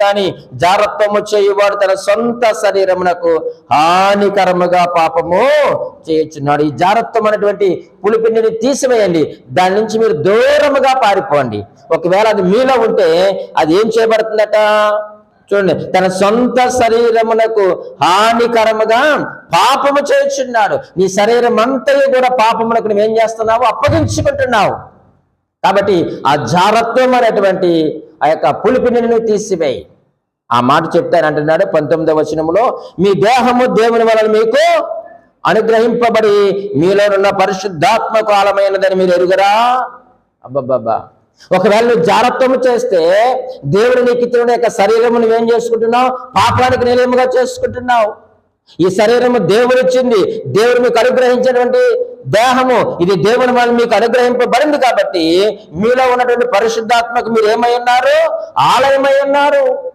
కానీ జారత్వము చేయువాడు తన సొంత శరీరమునకు హానికరముగా పాపము చేయుచున్నాడు. ఈ జారత్వం అనేటువంటి పులిపిండిని తీసివేయండి. దాని నుంచి మీరు దూరముగా పారిపోండి. ఒకవేళ అది మీలో ఉంటే అది ఏం చేయబడుతుందట? చూడండి. తన సొంత శరీరమునకు హానికరముగా పాపము చేయుచున్నాడు. నీ శరీరం అంతయు కూడా పాపమునకు నువ్వేం చేస్తున్నావు అప్పగించుకుంటున్నావు. కాబట్టి ఆ జారత్వం అనేటువంటి ఆ యొక్క పులిపిండిని తీసివేయి. ఆ మాట చెప్తాను అంటున్నాడు పంతొమ్మిదవ వచనంలో మీ దేహము దేవుని వలన మీకు అనుగ్రహింపబడి మీలోనున్న పరిశుద్ధాత్మ ఆలమైనదని మీరు ఎరుగరా? అబ్బబ్బబ్బా. ఒకవేళ నువ్వు జారత్వము చేస్తే దేవుడు నీకు ఇచ్చిన యొక్క శరీరము నువ్వేం చేసుకుంటున్నావు? పాపానికి నిలయముగా చేసుకుంటున్నావు. ఈ శరీరము దేవుడు ఇచ్చింది దేవుడు మీకు అనుగ్రహించినటువంటి దేహము. ఇది దేవుని వల్ల మీకు అనుగ్రహింపబడింది కాబట్టి మీలో ఉన్నటువంటి పరిశుద్ధాత్మకు మీరు ఏమై ఉన్నారు? ఆలయమై ఉన్నారు.